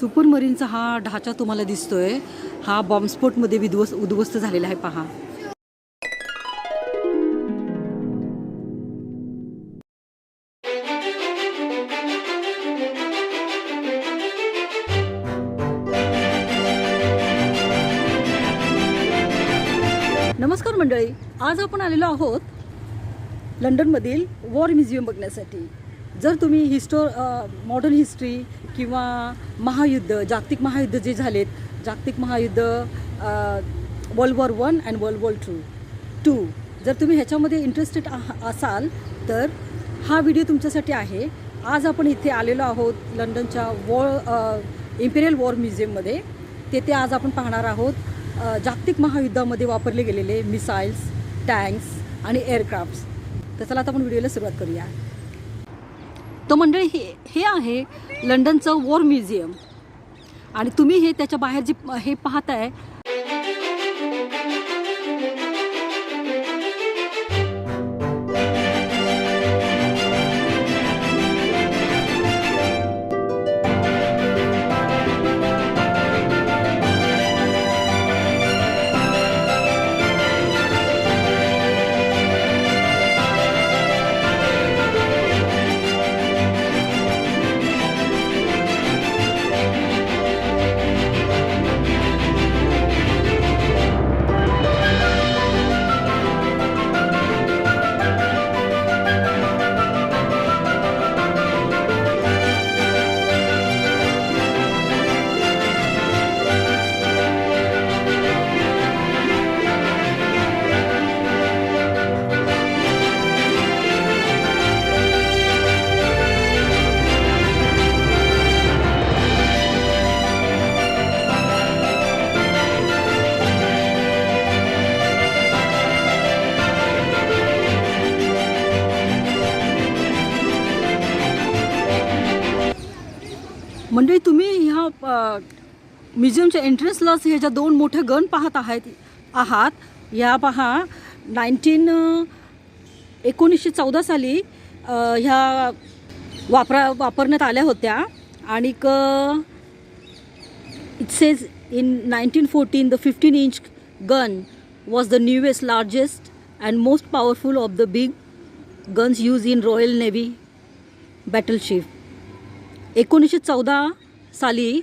Super मरीनचा हा ढाचा तुम्हाला दिसतोय. हा बॉम्बस्फोटमध्ये विध्वस्त उद्ध्वस्त झालेला आहे पहा. नमस्कार मंडळी आज आपण आलेलो आहोत लंडनमधील वॉर म्युझियम बघण्यासाठी. जर तुम्ही हिस्टो मॉडर्न हिस्ट्री किंवा महायुद्ध जागतिक महायुद्ध जे झालेत जागतिक महायुद्ध world war one and world war two two जर तुम्ही ह्याच्यामध्ये इंटरेस्टेड असाल तर हा व्हिडिओ तुमच्यासाठी आहे. आज आपण इथे आलेलो आहोत लंडनच्या वॉर इम्पेरियल वॉर म्युझियममध्ये तेथे आज आपण पाहणार आहोत जागतिक महायुद्धामध्ये वापरले गेलेले मिसाईल्स टँक्स आणि एअरक्राफ्ट्स तर चला आता आपण व्हिडिओला सुरुवात करूया. तर मंडळी हे हे आहे लंडनचं वॉर म्युझियम. आणि तुम्ही हे त्याच्या बाहेर जे हे पाहताय म्युझियमच्या एंट्रन्सलाच ह्या ज्या दोन मोठ्या गन पाहत आहेत आहात या पहा नाईन्टीन एकोणीसशे चौदा साली ह्या वापरा वापरण्यात आल्या होत्या. आणि it says in nineteen fourteen the fifteen inch gun was the newest largest and most powerful of the big guns use in Royal Navy battleship एकोणीसशे चौदा साली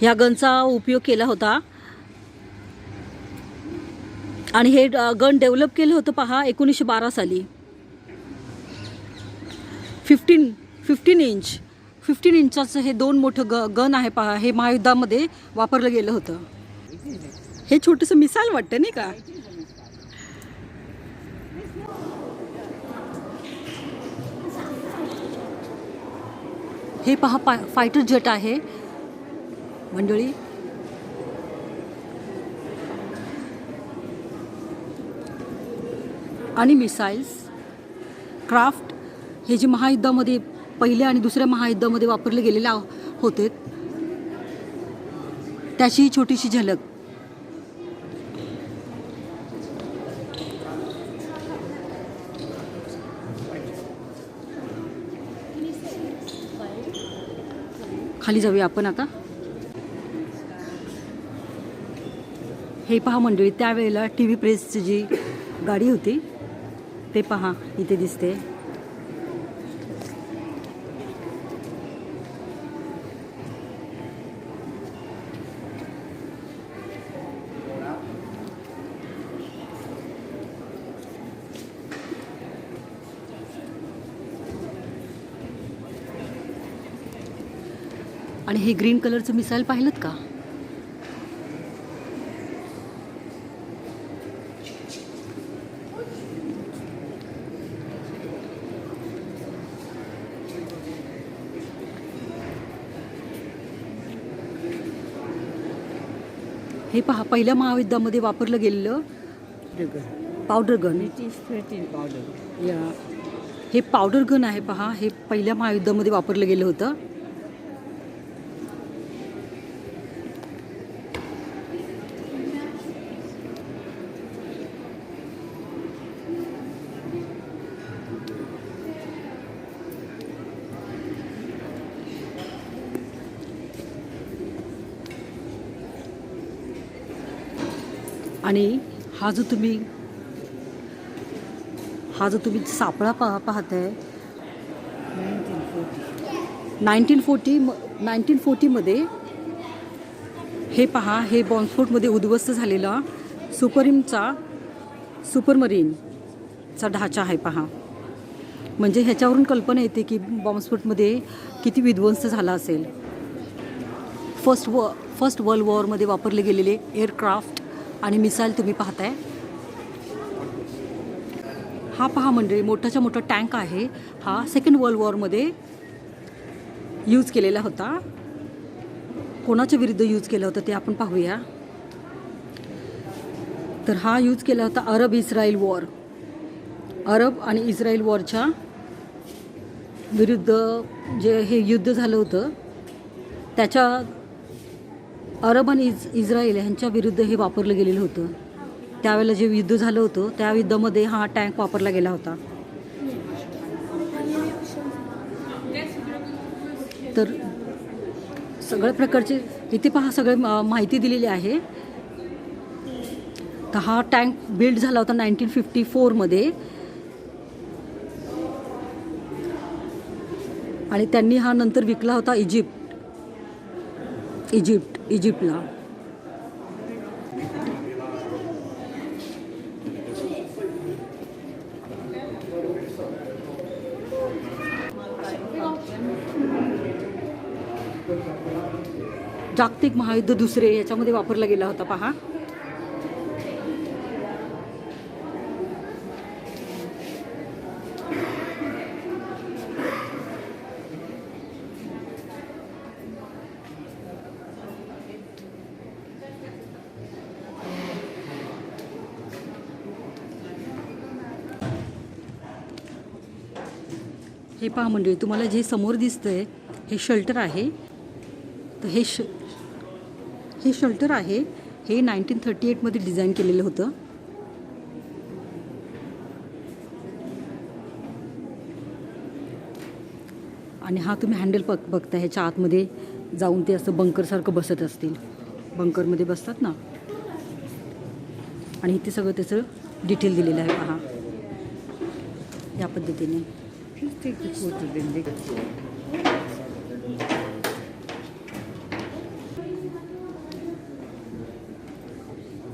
ह्या गनचा उपयोग केला होता. आणि हे गन डेव्हलप केलं होतं पहा एकोणीसशे बारा साली. फिफ्टीन फिफ्टीन इंच फिफ्टीन इंचाचं हे दोन मोठं ग गन आहे पहा हे महायुद्धामध्ये वापरलं गेलं होतं. हे छोटंसं मिसाईल वाटतं नाही का? हे पहा पा फायटर जेट आहे. मंडळी. आणि मिसाईल्स क्राफ्ट हे जे महायुद्धामध्ये पहिल्या आणि दुसऱ्या महायुद्धामध्ये वापरले गेलेले होते त्याची छोटीशी झलक. खाली जाऊया आपण आता. हे पहा मंडळी त्यावेळेला टी व्ही प्रेसची जी गाडी होती ते पहा इथे दिसते. आणि हे ग्रीन कलरचं मिसाईल पाहिलं का? हे पहा पहिल्या महायुद्धामध्ये वापरलं गेलेलं powder gun It is 13 powder. या. हे पावडर गन आहे पहा हे पहिल्या महायुद्धामध्ये वापरलं गेलं होतं. आणि हा जो तुम्ही हा जो तुम्ही सापळा पहा पाहताय नाईन्टीन फोर्टी नाईन्टीन फोर्टीमध्ये हे पहा हे बॉम्बस्फोटमध्ये उद्ध्वस्त झालेला सुपरिमचा सुपरमरीनचा ढाचा आहे पहा. म्हणजे ह्याच्यावरून कल्पना येते की बॉम्बस्फोटमध्ये किती विध्वंस झाला असेल. फर्स्ट व फर्स्ट वर्ल्ड वॉरमध्ये वापरले गेलेले एअरक्राफ्ट आणि मिसाईल तुम्ही पाहताय. हा पहा मंडळी मोठाच्या मोठा टँक आहे. हा सेकंड वर्ल्ड वॉरमध्ये यूज केलेला होता. कोणाच्या विरुद्ध यूज केलं होतं ते आपण पाहूया. तर हा यूज केला होता अरब इस्रायल वॉर अरब आणि इस्रायल वॉरच्या विरुद्ध जे हे युद्ध झालं होतं त्याच्या अरब आणि इज इस्रायल ह्यांच्या विरुद्ध हे वापरलं गेलेलं होतं. त्यावेळेला जे युद्ध झालं होतं त्या युद्धामध्ये हा टँक वापरला गेला होता. तर सगळ्या प्रकारचे इथे पहा सगळे मा- माहिती दिलेली आहे. तर हा टँक बिल्ड झाला होता नाईन्टीन फिफ्टी फोरमध्ये आणि त्यांनी हा नंतर विकला होता इजिप्त. इजिप्त इजिप्तला. जागतिक महायुद्ध दुसरे याच्यामध्ये वापरला गेला होता पहा. हे पहा मंडळी तुम्हाला जे समोर दिसतंय हे शल्टर आहे. तर हे श हे शल्टर आहे. हे नाईन्टीन थर्टी एटमध्ये डिझाईन केलेलं होतं. आणि हा तुम्ही हँडल बघ बघता ह्याच्या आतमध्ये जाऊन ते असं बंकरसारखं बसत असतील. बंकरमध्ये बसतात ना? आणि इथे सगळं त्याचं डिटेल दिलेलं आहे पहा. या पद्धतीने. Just take the photo then they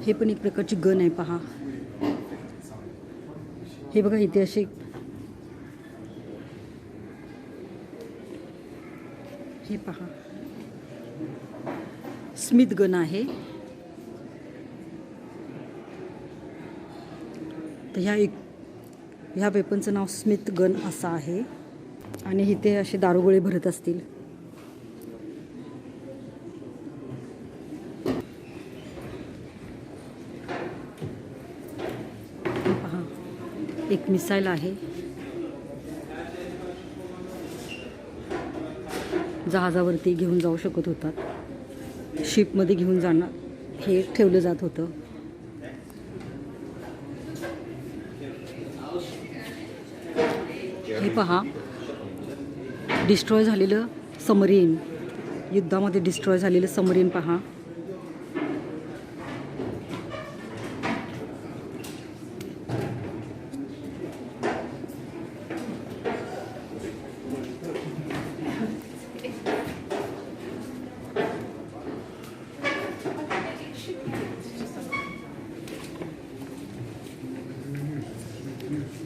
हे पण एक प्रकारची गन आहे पहा. हे बघा इथे असे हे पहा. स्मिथ गन आहे. तर ह्या एक ह्या वेपनचं नाव स्मिथ गन असं आहे. आणि इथे असे दारुगोळे भरत असतील. पहा एक मिसाईल आहे. जहाजावरती घेऊन जाऊ शकत होतात. शिपमध्ये घेऊन जाणं हे ठेवलं जात होतं हे पहा. डिस्ट्रॉय झालेलं समरीन युद्धामध्ये डिस्ट्रॉय झालेलं समरीन पहा.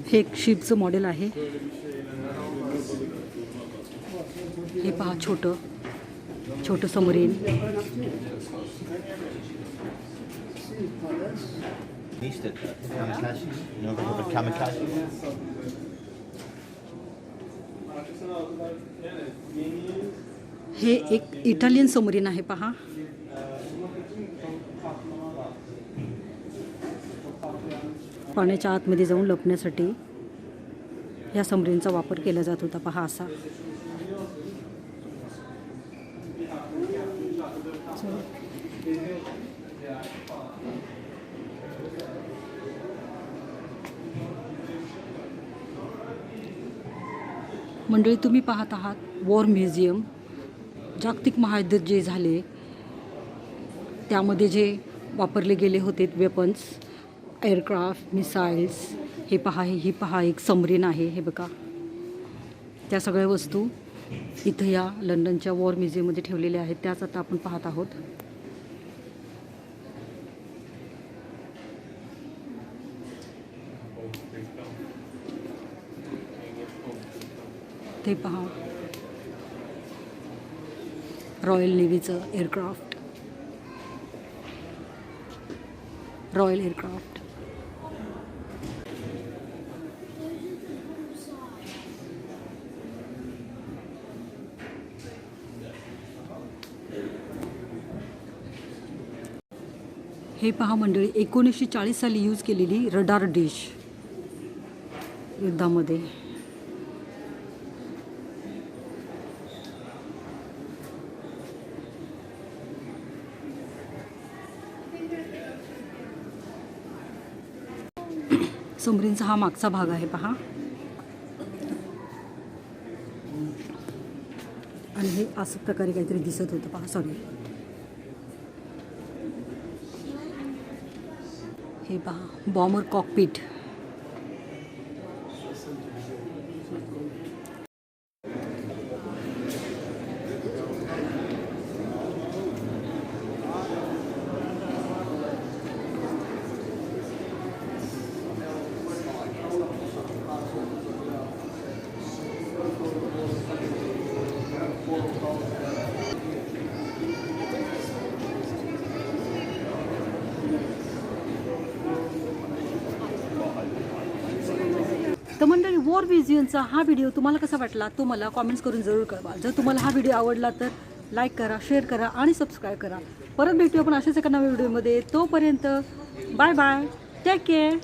हे एक शिपचं मॉडेल आहे. हे पहा छोटं छोटं समोर येईल हे एक इटालियन समोरीन आहे पहा. पाण्याच्या आतमध्ये जाऊन लपण्यासाठी या समरींचा वापर केला जात होता पहा असा. मंडळी तुम्ही पाहत आहात वॉर म्युझियम जागतिक महायुद्ध जे झाले त्यामध्ये जे वापरले गेले होते वेपन्स एअरक्राफ्ट मिसाईल्स हे पहा हे ही पहा एक समरीन आहे हे बघा. त्या सगळ्या वस्तू इथं या लंडनच्या वॉर म्युझियममध्ये ठेवलेल्या आहेत. त्याच आता आपण पाहत आहोत. ते पहा. रॉयल नेव्हीचं एअरक्राफ्ट रॉयल एअरक्राफ्ट हे पहा मंडळी एकोणीसशे चाळीस साली यूज केलेली रडार डिश युद्धामध्ये. सुमरींचा हा मागचा भाग आहे पहा. आणि हे असं प्रकारे काहीतरी दिसत होतं पहा सॉरी हे पहा बॉमर कॉकपीट तर मंडळी वॉर म्युझियमचा हा व्हिडिओ तुम्हाला कसा वाटला तो मला कॉमेंट्स करून जरूर कळवा. जर तुम्हाला हा व्हिडिओ आवडला तर लाईक करा शेअर करा आणि सबस्क्राईब करा. परत भेटूया आपण अशाच एका नव्या व्हिडिओमध्ये तोपर्यंत बाय बाय टेक केअर